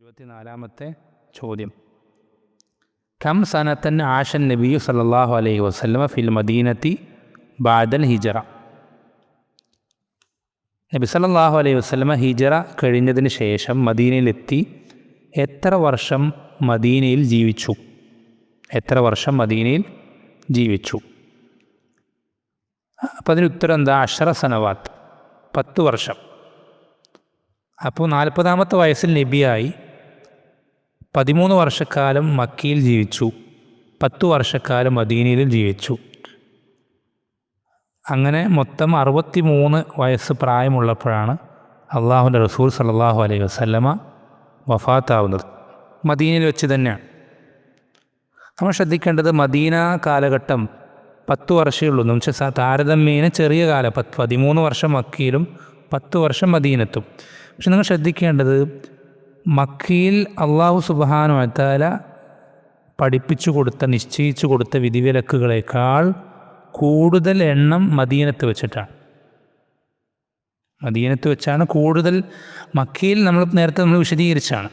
ഇരുപത്തിനാലാമത്തെ ചോദ്യം. കം സനത്തൻ ആഷൻ നബിയു സല്ലാഹു അലൈഹി വസ്ലമ ഫിൽ മദീനത്തി ബാദൽ ഹിജറ. നബി സല്ലാഹു അലൈഹി വസ്ലമ ഹിജറ കഴിഞ്ഞതിന് ശേഷം മദീനയിലെത്തി എത്ര വർഷം മദീനയിൽ ജീവിച്ചു? എത്ര വർഷം മദീനയിൽ ജീവിച്ചു? അപ്പം അതിന് ഉത്തരം എന്താ? അഷറ സനവാത്ത്. പത്ത് വർഷം. അപ്പോൾ നാൽപ്പതാമത്തെ വയസ്സിൽ നബിയായി. പതിമൂന്ന് വർഷക്കാലം മക്കയിൽ ജീവിച്ചു. പത്ത് വർഷക്കാലം മദീനയിൽ ജീവിച്ചു. അങ്ങനെ മൊത്തം അറുപത്തി മൂന്ന് വയസ്സ് പ്രായമുള്ളപ്പോഴാണ് അള്ളാഹുന്റെ റസൂൽ സല്ലാഹു അലൈഹി വസല്ലമ വഫാത്താവുന്നത്. മദീനയിൽ വെച്ച് തന്നെയാണ്. നമ്മൾ ശ്രദ്ധിക്കേണ്ടത് മദീന കാലഘട്ടം പത്ത് വർഷമേ ഉള്ളൂ. എന്ന് വെച്ചാൽ താരതമ്യേന ചെറിയ കാലം. പത്ത് പതിമൂന്ന് വർഷം മക്കിയിലും പത്ത് വർഷം മദീനത്തും. പക്ഷെ നിങ്ങൾ ശ്രദ്ധിക്കേണ്ടത് മക്കയിൽ അള്ളാഹു സുബാനു അത്താല പഠിപ്പിച്ചു കൊടുത്ത നിശ്ചയിച്ചു കൊടുത്ത വിധിവിലക്കുകളേക്കാൾ കൂടുതൽ എണ്ണം മദീനത്ത് വെച്ചിട്ടാണ്. മദീനത്ത് വെച്ചാണ് കൂടുതൽ മക്കയിൽ നമ്മൾ നേരത്തെ നമ്മൾ വിശദീകരിച്ചാണ്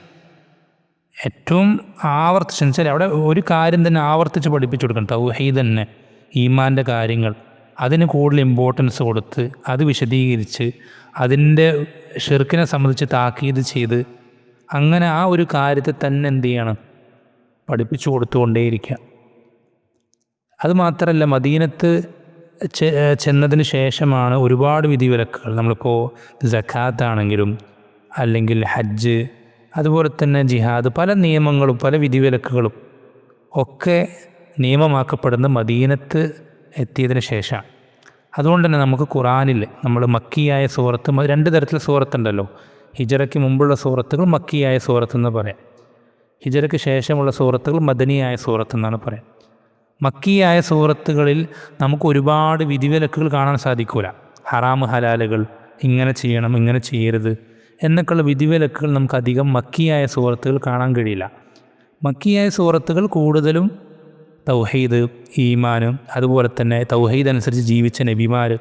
ഏറ്റവും ആവർത്തിച്ച് വെച്ചാൽ അവിടെ ഒരു കാര്യം തന്നെ ആവർത്തിച്ച് പഠിപ്പിച്ചു കൊടുക്കണം. തൗഹീദ് തന്നെ ഈമാന്റെ കാര്യങ്ങൾ അതിന് കൂടുതൽ ഇമ്പോർട്ടൻസ് കൊടുത്ത് അത് വിശദീകരിച്ച് അതിന്റെ ഷിർക്കിനെ സംബന്ധിച്ച് താക്കീത് ചെയ്ത് അങ്ങനെ ആ ഒരു കാര്യത്തെ തന്നെ എന്ത് ചെയ്യണം? പഠിപ്പിച്ചു കൊടുത്തുകൊണ്ടേയിരിക്കുക. അതുമാത്രമല്ല മദീനത്ത് ചെന്നതിന് ശേഷമാണ് ഒരുപാട് വിധിവിലക്കുകൾ. നമ്മളിപ്പോൾ ജക്കാത്ത് ആണെങ്കിലും അല്ലെങ്കിൽ ഹജ്ജ് അതുപോലെ തന്നെ ജിഹാദ് പല നിയമങ്ങളും പല വിധിവിലക്കുകളും ഒക്കെ നിയമമാക്കപ്പെടുന്ന മദീനത്ത് എത്തിയതിന് ശേഷമാണ്. അതുകൊണ്ട് തന്നെ നമുക്ക് ഖുറാനിൽ നമ്മൾ മക്കിയായ സുഹൃത്ത് രണ്ട് തരത്തിലുള്ള സുഹൃത്തുണ്ടല്ലോ ഹിജറയ്ക്ക് മുമ്പുള്ള സുഹൃത്തുകൾ മക്കിയായ സുഹൃത്ത് എന്ന് പറയാം. ഹിജറയ്ക്ക് ശേഷമുള്ള സുഹൃത്തുകൾ മദനിയായ സുഹൃത്ത് എന്നാണ് പറയാം. മക്കിയായ സുഹൃത്തുകളിൽ നമുക്ക് ഒരുപാട് വിധിവിലക്കുകൾ കാണാൻ സാധിക്കില്ല ഹറാമ് ഹലാലുകൾ ഇങ്ങനെ ചെയ്യണം ഇങ്ങനെ ചെയ്യരുത് എന്നൊക്കെയുള്ള വിധിവിലക്കുകൾ നമുക്ക് അധികം മക്കിയായ സുഹൃത്തുകൾ കാണാൻ കഴിയില്ല. മക്കിയായ സുഹൃത്തുകൾ കൂടുതലും തൗഹീദ് ഈമാനും അതുപോലെ തന്നെ തൗഹീദ് അനുസരിച്ച് ജീവിച്ച നബിമാർ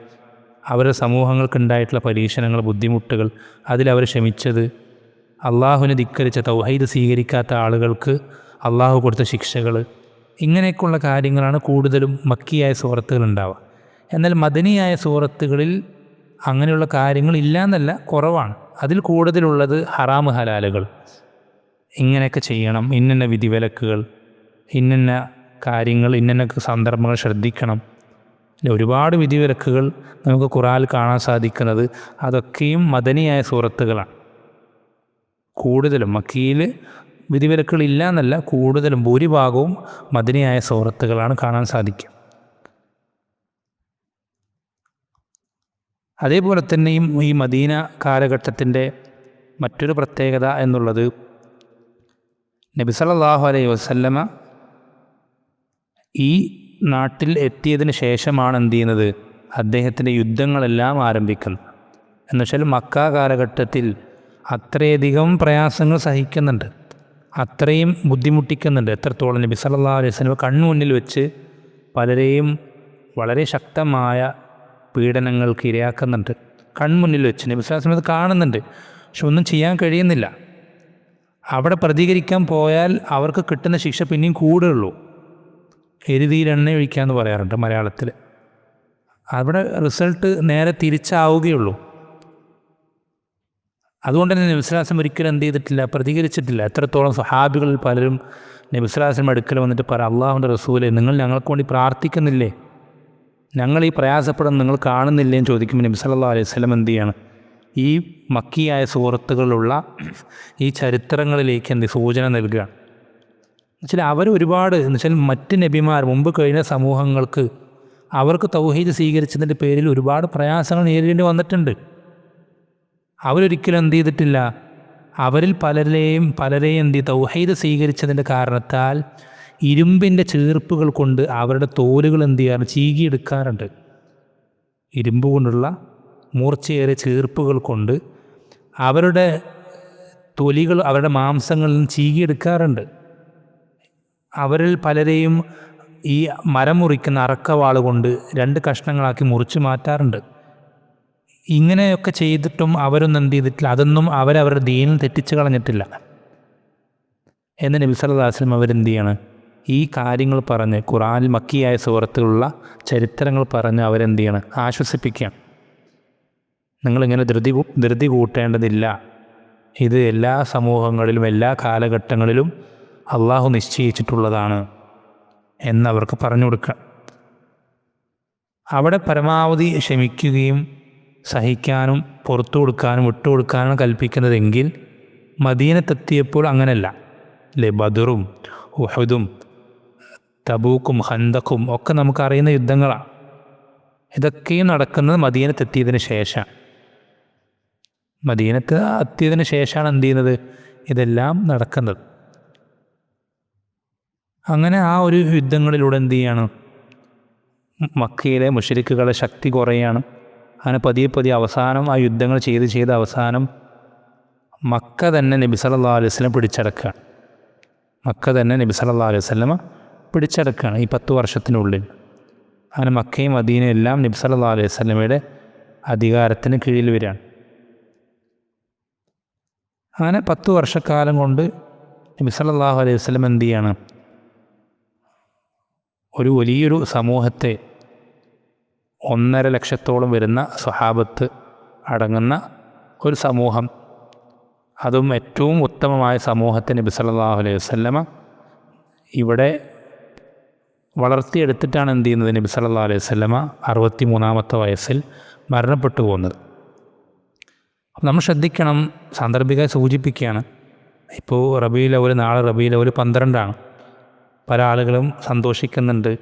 അവരുടെ സമൂഹങ്ങൾക്കുണ്ടായിട്ടുള്ള പരീക്ഷണങ്ങൾ ബുദ്ധിമുട്ടുകൾ അതിലവർ ക്ഷമിച്ചത്. അള്ളാഹുവിനെ ധിക്കരിച്ച തൗഹീദ് സ്വീകരിക്കാത്ത ആളുകൾക്ക് അള്ളാഹു കൊടുത്ത ശിക്ഷകൾ ഇങ്ങനെയൊക്കെയുള്ള കാര്യങ്ങളാണ് കൂടുതലും മക്കിയായ സുഹൃത്തുകൾ ഉണ്ടാവുക എന്നാൽ മദനിയായ സൂറത്തുകളിൽ അങ്ങനെയുള്ള കാര്യങ്ങൾ ഇല്ല എന്നല്ല കുറവാണ്. അതിൽ കൂടുതലുള്ളത് ഹറാമ് ഹലാലുകൾ. ഇങ്ങനെയൊക്കെ ചെയ്യണം. ഇന്നെ വിധിവിലക്കുകൾ. ഇന്നിന്ന കാര്യങ്ങൾ ഇന്നൊക്കെ സന്ദർഭങ്ങൾ ശ്രദ്ധിക്കണം. ഒരുപാട് വിധിവിലക്കുകൾ നമുക്ക് ഖുറാൽ കാണാൻ സാധിക്കുന്നത് അതൊക്കെയും മദനിയായ സൂറത്തുകളാണ്. കൂടുതലും മക്കിയിൽ വിധിവിലക്കുകൾ ഇല്ല എന്നല്ല കൂടുതലും ഭൂരിഭാഗവും മദനിയായ സൂറത്തുകളാണ് കാണാൻ സാധിക്കുക. അതേപോലെ തന്നെയും ഈ മദീന കാലഘട്ടത്തിന്റെ മറ്റൊരു പ്രത്യേകത എന്നുള്ളത് നബി സല്ലല്ലാഹു അലൈഹി വസല്ലമ ഈ നാട്ടിൽ എത്തിയതിന് ശേഷമാണ് എന്ത് ചെയ്യുന്നത്? അദ്ദേഹത്തിന്റെ യുദ്ധങ്ങളെല്ലാം ആരംഭിക്കുന്നത്. എന്നുവെച്ചാൽ മക്ക കാലഘട്ടത്തിൽ അത്രയധികം പ്രയാസങ്ങൾ സഹിക്കുന്നുണ്ട്. അത്രയും ബുദ്ധിമുട്ടിക്കുന്നുണ്ട്. എത്രത്തോളം നബി സല്ലല്ലാഹു അലൈഹി സ്വലം കൺമുന്നിൽ വെച്ച് പലരെയും വളരെ ശക്തമായ പീഡനങ്ങൾക്ക് ഇരയാക്കുന്നുണ്ട്. കൺമുന്നിൽ വെച്ച് നബി സല്ലല്ലാഹു അത് കാണുന്നുണ്ട്. പക്ഷെ ഒന്നും ചെയ്യാൻ കഴിയുന്നില്ല. അവിടെ പ്രതികരിക്കാൻ പോയാൽ അവർക്ക് കിട്ടുന്ന ശിക്ഷ പിന്നെയും കൂടുകയുള്ളൂ. എരുതിയിൽ എണ്ണ ഒഴിക്കുക എന്ന് പറയാറുണ്ട് മലയാളത്തിൽ. അവിടെ റിസൾട്ട് നേരെ തിരിച്ചാവുകയുള്ളൂ. അതുകൊണ്ട് തന്നെ നബിസ്ലാസം ഒരിക്കലും എന്ത് ചെയ്തിട്ടില്ല പ്രതികരിച്ചിട്ടില്ല. എത്രത്തോളം സഹാബികളിൽ പലരും നബിസ്ലാസം അടുക്കൽ വന്നിട്ട് പറ അള്ളാഹുന്റെ റസൂലെ നിങ്ങൾ ഞങ്ങൾക്ക് വേണ്ടി പ്രാർത്ഥിക്കുന്നില്ലേ? ഞങ്ങൾ ഈ പ്രയാസപ്പെടുന്ന നിങ്ങൾ കാണുന്നില്ലേ? എന്ന് ചോദിക്കുമ്പോൾ നബി സല്ലാ അലൈഹി സ്വലം എന്ത് ചെയ്യാണ്? ഈ മക്കിയായ സുഹൃത്തുക്കളുള്ള ഈ ചരിത്രങ്ങളിലേക്ക് എന്ത് സൂചന നൽകുകയാണ്. എന്നുവെച്ചാൽ അവർ ഒരുപാട് എന്ന് വെച്ചാൽ മറ്റ് നബിമാർ മുമ്പ് കഴിഞ്ഞ സമൂഹങ്ങൾക്ക് അവർക്ക് തൗഹീദ് സ്വീകരിച്ചതിന്റെ പേരിൽ ഒരുപാട് പ്രയാസങ്ങൾ നേരിടേണ്ടി വന്നിട്ടുണ്ട്. അവരൊരിക്കലും എന്ത് ചെയ്തിട്ടില്ല. അവരിൽ പലരെയും പലരെയും എന്ത് തൗഹീദ് സ്വീകരിച്ചതിന്റെ കാരണത്താൽ ഇരുമ്പിന്റെ ചീർപ്പുകൾ കൊണ്ട് അവരുടെ തോലുകൾ എന്ത് ചെയ്യാറ് ചീകിയെടുക്കാറുണ്ട്. ഇരുമ്പ് കൊണ്ടുള്ള മൂർച്ചയേറിയ ചീർപ്പുകൾ കൊണ്ട് അവരുടെ തൊലികൾ അവരുടെ മാംസങ്ങളിൽ നിന്ന് ചീകിയെടുക്കാറുണ്ട്. അവരിൽ പലരെയും ഈ മരം മുറിക്കുന്ന അറക്കവാൾ കൊണ്ട് രണ്ട് കഷ്ണങ്ങളാക്കി മുറിച്ച് മാറ്റാറുണ്ട്. ഇങ്ങനെയൊക്കെ ചെയ്തിട്ടും അവരൊന്നും എന്ത് ചെയ്തിട്ടില്ല. അതൊന്നും അവരവരുടെ ദീനിൽ തെറ്റിച്ച് കളഞ്ഞിട്ടില്ല. എന്ന് നബി സല്ലല്ലാഹു അലൈഹി വസല്ലം അവരെന്ത് ചെയ്യാണ്? ഈ കാര്യങ്ങൾ പറഞ്ഞ് ഖുറാനിൽ മക്കിയായ സുഹൃത്തുക്കളുള്ള ചരിത്രങ്ങൾ പറഞ്ഞ് അവരെന്ത് ചെയ്യാണ്? ആശ്വസിപ്പിക്കുകയാണ്. നിങ്ങളിങ്ങനെ ധൃതി ധൃതി കൂട്ടേണ്ടതില്ല. ഇത് എല്ലാ സമൂഹങ്ങളിലും എല്ലാ കാലഘട്ടങ്ങളിലും അള്ളാഹു നിശ്ചയിച്ചിട്ടുള്ളതാണ് എന്നവർക്ക് പറഞ്ഞു കൊടുക്കുക അവിടെ പരമാവധി ക്ഷമിക്കുകയും സഹിക്കാനും പുറത്തു കൊടുക്കാനും വിട്ടു കൊടുക്കാനും കൽപ്പിക്കുന്നതെങ്കിൽ മദീനത്തെത്തിയപ്പോൾ അങ്ങനെയല്ല. അല്ലേ ബദറും ഉഹദും തബൂക്കും ഹന്തക്കും ഒക്കെ നമുക്കറിയുന്ന യുദ്ധങ്ങളാണ്. ഇതൊക്കെയും നടക്കുന്നത് മദീനത്തെത്തിയതിന് ശേഷം. മദീനത്ത് എത്തിയതിന് ശേഷമാണ് എന്ത് ചെയ്യുന്നത്? ഇതെല്ലാം നടക്കുന്നത്. അങ്ങനെ ആ ഒരു യുദ്ധങ്ങളിലൂടെ എന്ത് ചെയ്യാണ്? മക്കയിലെ മുഷരിക്കുകളെ ശക്തി കുറയാണ്. അങ്ങനെ പതിയെ പതിയെ അവസാനം ആ യുദ്ധങ്ങൾ ചെയ്ത് ചെയ്ത് അവസാനം മക്ക തന്നെ നബി സല്ലല്ലാഹു അലൈഹി വസല്ലം പിടിച്ചടക്കുകയാണ് മക്ക തന്നെ നബി സല്ലല്ലാഹു അലൈഹി വസല്ലമ പിടിച്ചടക്കുകയാണ് ഈ പത്ത് വർഷത്തിനുള്ളിൽ. അങ്ങനെ മക്കയും അദീനയും എല്ലാം നബി സല്ലല്ലാഹു അലൈഹി വസല്ലമയുടെ അധികാരത്തിന് കീഴിൽ വരികയാണ്. അങ്ങനെ പത്ത് വർഷക്കാലം കൊണ്ട് നബി സല്ലല്ലാഹു അലൈഹി വസ്ലം എന്ത് ചെയ്യാണ്? ഒരു വലിയൊരു സമൂഹത്തെ ഒന്നര ലക്ഷത്തോളം വരുന്ന സ്വഹാബത്ത് അടങ്ങുന്ന ഒരു സമൂഹം. അതും ഏറ്റവും ഉത്തമമായ സമൂഹത്തിന് നബി അലൈഹി വസല്ലമ ഇവിടെ വളർത്തിയെടുത്തിട്ടാണ് എന്ത് ചെയ്യുന്നത് നബി സല്ലല്ലാഹു അലൈഹി വസല്ലമ അറുപത്തി മൂന്നാമത്തെ വയസ്സിൽ മരണപ്പെട്ടു പോകുന്നത്. നമ്മൾ ശ്രദ്ധിക്കണം സാന്ദർഭികമായി സൂചിപ്പിക്കുകയാണ്. ഇപ്പോൾ റബിയിലെ അവൽ നാളെ റബിയിലെ അവൽ പന്ത്രണ്ടാണ്. പല ആളുകളും സന്തോഷിക്കുന്നുണ്ട്.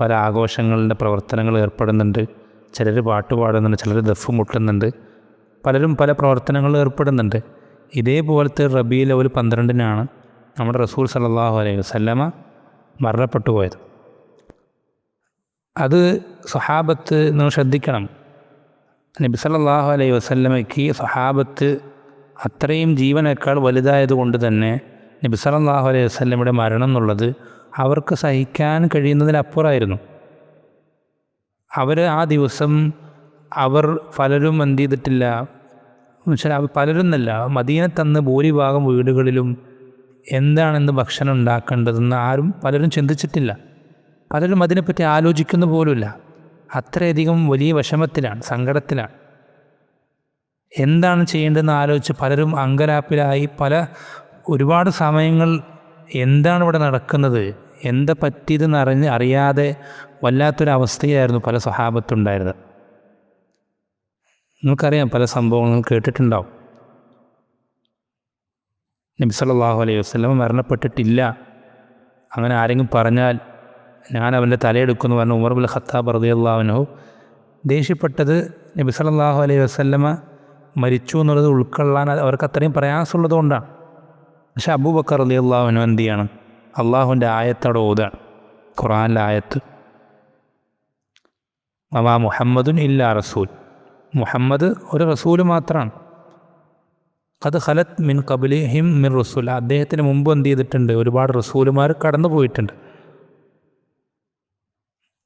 പല ആഘോഷങ്ങളുടെ പ്രവർത്തനങ്ങൾ ഏർപ്പെടുന്നുണ്ട്. ചിലർ പാട്ട് പാടുന്നുണ്ട് ചിലർ ദഫ് മുട്ടുന്നുണ്ട്. പലരും പല പ്രവർത്തനങ്ങളിൽ ഏർപ്പെടുന്നുണ്ട്. ഇതേപോലത്തെ റബീൽ അവൽ പന്ത്രണ്ടിനാണ് നമ്മുടെ റസൂൽ സലാഹു അലൈഹി വസല്ലമ മരണപ്പെട്ടു പോയത് അത് സ്വഹാബത്ത് നിങ്ങൾ ശ്രദ്ധിക്കണം. നബി സലാഹു അലൈഹി വസല്ലമയ്ക്ക് സ്വഹാബത്ത് അത്രയും ജീവനേക്കാൾ വലുതായത് കൊണ്ട് തന്നെ നബി സല്ലല്ലാഹു അലൈഹി വസ്ല്ലമയുടെ മരണം എന്നുള്ളത് അവർക്ക് സഹിക്കാൻ കഴിയുന്നതിനപ്പുറമായിരുന്നു. അവർ ആ ദിവസം അവർ പലരും എന്ത് ചെയ്തിട്ടില്ല. പലരും എന്നല്ല മദീനത്തന്ന് ഭൂരിഭാഗം വീടുകളിലും എന്താണെന്ന് ഭക്ഷണം ഉണ്ടാക്കേണ്ടതെന്ന് ആരും പലരും ചിന്തിച്ചിട്ടില്ല. പലരും അതിനെപ്പറ്റി ആലോചിക്കുന്ന പോലുമില്ല. അത്രയധികം വലിയ വിഷമത്തിലാണ് സങ്കടത്തിലാണ്. എന്താണ് ചെയ്യേണ്ടതെന്ന് ആലോചിച്ച് പലരും അങ്കലാപ്പിലായി പല ഒരുപാട് സമയങ്ങൾ എന്താണ് ഇവിടെ നടക്കുന്നത്? എന്താ പറ്റിയതെന്ന് അറിഞ്ഞ് അറിയാതെ വല്ലാത്തൊരവസ്ഥയായിരുന്നു പല സ്വഹാബത്തുണ്ടായിരുന്നത്. നിങ്ങൾക്കറിയാം പല സംഭവങ്ങളും കേട്ടിട്ടുണ്ടാവും. നബി സല്ലല്ലാഹു അലൈഹി വസ്ലം മരണപ്പെട്ടിട്ടില്ല. അങ്ങനെ ആരെങ്കിലും പറഞ്ഞാൽ ഞാൻ അവന്റെ തലയെടുക്കുമെന്ന് പറഞ്ഞ ഉമർ ബുൽ ഖത്താബ് റളിയല്ലാഹു ദേഷ്യപ്പെട്ടത് നബി സല്ലല്ലാഹു അലൈഹി വസല്ലമ മരിച്ചു എന്നുള്ളത് ഉൾക്കൊള്ളാൻ അവർക്ക് അത്രയും പ്രയാസമുള്ളത് കൊണ്ടാണ് പക്ഷെ അബൂബക്കർ അലി റളിയല്ലാഹു എന്ത് ചെയ്യണം അള്ളാഹുവിന്റെ ആയത്തോടെ ഓതാണ് ഖുറാനിലെ ആയത്ത്. അവാ മുഹമ്മദുൻ ഇല്ല റസൂൽ. മുഹമ്മദ് ഒരു റസൂൽ മാത്രമാണ് അത് ഖലത് മിൻ കബിലി ഹിം മിൻ റസൂൽ അദ്ദേഹത്തിന് മുമ്പ് എന്ത് ചെയ്തിട്ടുണ്ട്? ഒരുപാട് റസൂലുമാർ കടന്നു പോയിട്ടുണ്ട്.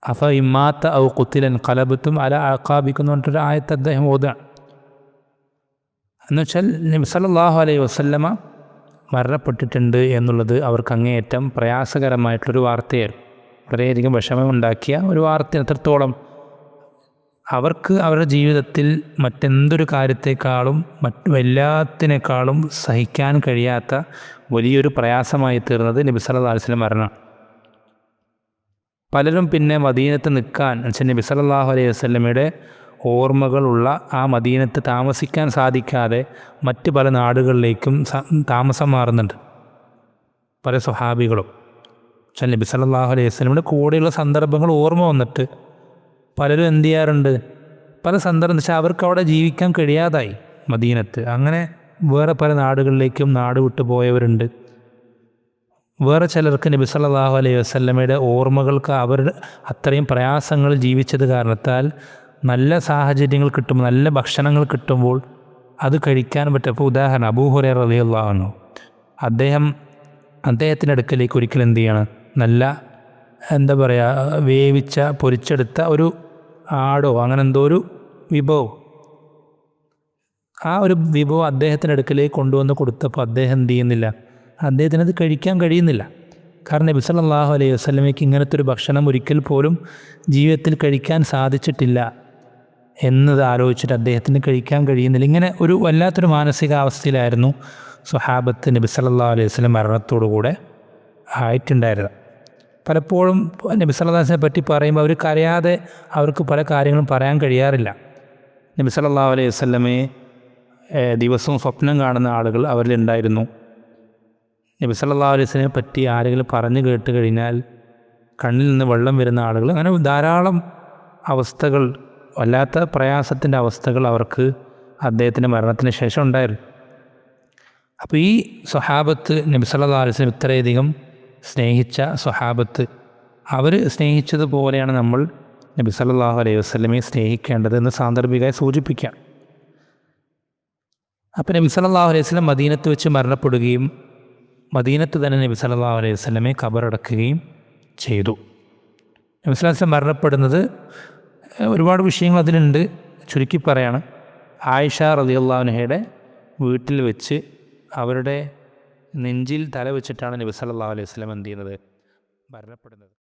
അഫ ഇമ്മാത്ത ഔ കുത്തിലൻ കലബത്തും അല അക്കാബിക്കുന്നു പറഞ്ഞിട്ടൊരു ആയത്ത് അദ്ദേഹം ഓതാണ് എന്നുവെച്ചാൽ നബി സല്ലല്ലാഹു അലൈഹി വസല്ലമ മരണപ്പെട്ടിട്ടുണ്ട് എന്നുള്ളത് അവർക്ക് അങ്ങേയറ്റം പ്രയാസകരമായിട്ടുള്ളൊരു വാർത്തയായിരുന്നു. വളരെയധികം വിഷമമുണ്ടാക്കിയ ഒരു വാർത്ത എത്രത്തോളം അവർക്ക് അവരുടെ ജീവിതത്തിൽ മറ്റെന്തൊരു കാര്യത്തെക്കാളും മറ്റ് എല്ലാത്തിനേക്കാളും സഹിക്കാൻ കഴിയാത്ത വലിയൊരു പ്രയാസമായി തീർന്നത് നബി സല്ലല്ലാഹു അലൈഹി വസല്ലം മരണം പലരും പിന്നെ മദീനത്ത് നിൽക്കാൻ എന്നുവെച്ചാൽ നബി സല്ലല്ലാഹു അലൈഹി വസല്ലമയുടെ ഓർമ്മകളുള്ള ആ മദീനത്ത് താമസിക്കാൻ സാധിക്കാതെ മറ്റ് പല നാടുകളിലേക്കും താമസം മാറുന്നുണ്ട്. പല സ്വഹാബികളും. പക്ഷെ നബി സല്ലാഹു അലൈഹി വസ്ലമിന്റെ കൂടെയുള്ള സന്ദർഭങ്ങൾ ഓർമ്മ വന്നിട്ട് പലരും എന്തു ചെയ്യാറുണ്ട്? പല സന്ദർഭം വെച്ചാൽ അവർക്ക് അവിടെ ജീവിക്കാൻ കഴിയാതായി മദീനത്ത്. അങ്ങനെ വേറെ പല നാടുകളിലേക്കും നാട് വിട്ടു പോയവരുണ്ട്. വേറെ ചിലർക്ക് നബി സല്ലാഹു അലൈഹി വസ്ലമയുടെ ഓർമ്മകൾക്ക് അവർ അത്രയും പ്രയാസങ്ങൾ ജീവിച്ചത് കാരണത്താൽ നല്ല സാഹചര്യങ്ങൾ കിട്ടുമ്പോൾ നല്ല ഭക്ഷണങ്ങൾ കിട്ടുമ്പോൾ അത് കഴിക്കാൻ പറ്റപ്പോൾ ഉദാഹരണം അബൂഹുറ റളിയല്ലാഹു അദ്ദേഹം അദ്ദേഹത്തിന്റെ അടുക്കലേക്ക് ഒരിക്കലും എന്ത് ചെയ്യണം? നല്ല എന്താ പറയുക വേവിച്ച പൊരിച്ചെടുത്ത ഒരു ആടോ അങ്ങനെ എന്തോ ഒരു വിഭവം? ആ ഒരു വിഭവം അദ്ദേഹത്തിന്റെ അടുക്കലേക്ക് കൊണ്ടുവന്ന് കൊടുത്തപ്പോൾ അദ്ദേഹം എന്ത് ചെയ്യുന്നില്ല? അദ്ദേഹത്തിന് അത് കഴിക്കാൻ കഴിയുന്നില്ല. കാരണം നബി സല്ലല്ലാഹു അലൈഹി വസല്ലമയ്ക്ക് ഇങ്ങനത്തെ ഒരു ഭക്ഷണം ഒരിക്കൽ പോലും ജീവിതത്തിൽ കഴിക്കാൻ സാധിച്ചിട്ടില്ല. എന്നത് ആലോചിച്ചിട്ട് അദ്ദേഹത്തിന് കഴിക്കാൻ കഴിയുന്നില്ല. ഇങ്ങനെ ഒരു വല്ലാത്തൊരു മാനസികാവസ്ഥയിലായിരുന്നു സുഹാബത്ത് നബി സല്ലാ അലൈഹി വസ്ലം മരണത്തോടു കൂടെ ആയിട്ടുണ്ടായിരുന്നത്. പലപ്പോഴും നബി സല്ലാസിനെ പറ്റി പറയുമ്പോൾ അവർ കരയാതെ അവർക്ക് പല കാര്യങ്ങളും പറയാൻ കഴിയാറില്ല. നബി സല്ലാ അലൈഹി വസ്ലമേ ദിവസവും സ്വപ്നം കാണുന്ന ആളുകൾ അവരിലുണ്ടായിരുന്നു. നബി സല്ലാ അലൈഹി വസല്ലമയെ പറ്റി ആരെങ്കിലും പറഞ്ഞു കേട്ട് കഴിഞ്ഞാൽ കണ്ണിൽ നിന്ന് വെള്ളം വരുന്ന ആളുകൾ അങ്ങനെ ധാരാളം അവസ്ഥകൾ വല്ലാത്ത പ്രയാസത്തിന്റെ അവസ്ഥകൾ അവർക്ക് അദ്ദേഹത്തിന്റെ മരണത്തിന് ശേഷം ഉണ്ടായിരുന്നു. അപ്പോൾ ഈ സ്വഹാബത്ത് നബി സല്ലല്ലാഹു അലൈഹി വസല്ലം ഇത്രയധികം സ്നേഹിച്ച സ്വഹാബത്ത് അവർ സ്നേഹിച്ചതുപോലെയാണ് നമ്മൾ നബി സല്ലല്ലാഹു അലൈഹി വസല്ലമയെ സ്നേഹിക്കേണ്ടത് എന്ന് സാന്ദർഭികമായി സൂചിപ്പിക്കാം അപ്പോൾ നബി സല്ലല്ലാഹു അലൈഹി വസ്ലം മദീനത്ത് വെച്ച് മരണപ്പെടുകയും മദീനത്ത് തന്നെ നബി സല്ലല്ലാഹു അലൈഹി വസ്ലമെ ഖബറടക്കുകയും ചെയ്തു. നബി സല്ലല്ലാഹു മരണപ്പെടുന്നത് ഒരുപാട് വിഷയങ്ങൾ അതിലുണ്ട്. ചുരുക്കി പറയാണ്. ആയിഷ റതിയുള്ളാഹുനഹയുടെ വീട്ടിൽ വെച്ച് അവരുടെ നെഞ്ചിൽ തല വെച്ചിട്ടാണ് നബി സല്ലല്ലാഹു അലൈഹി വസ്ലം എന്ത് ചെയ്യുന്നത്? മരണപ്പെടുന്നത്.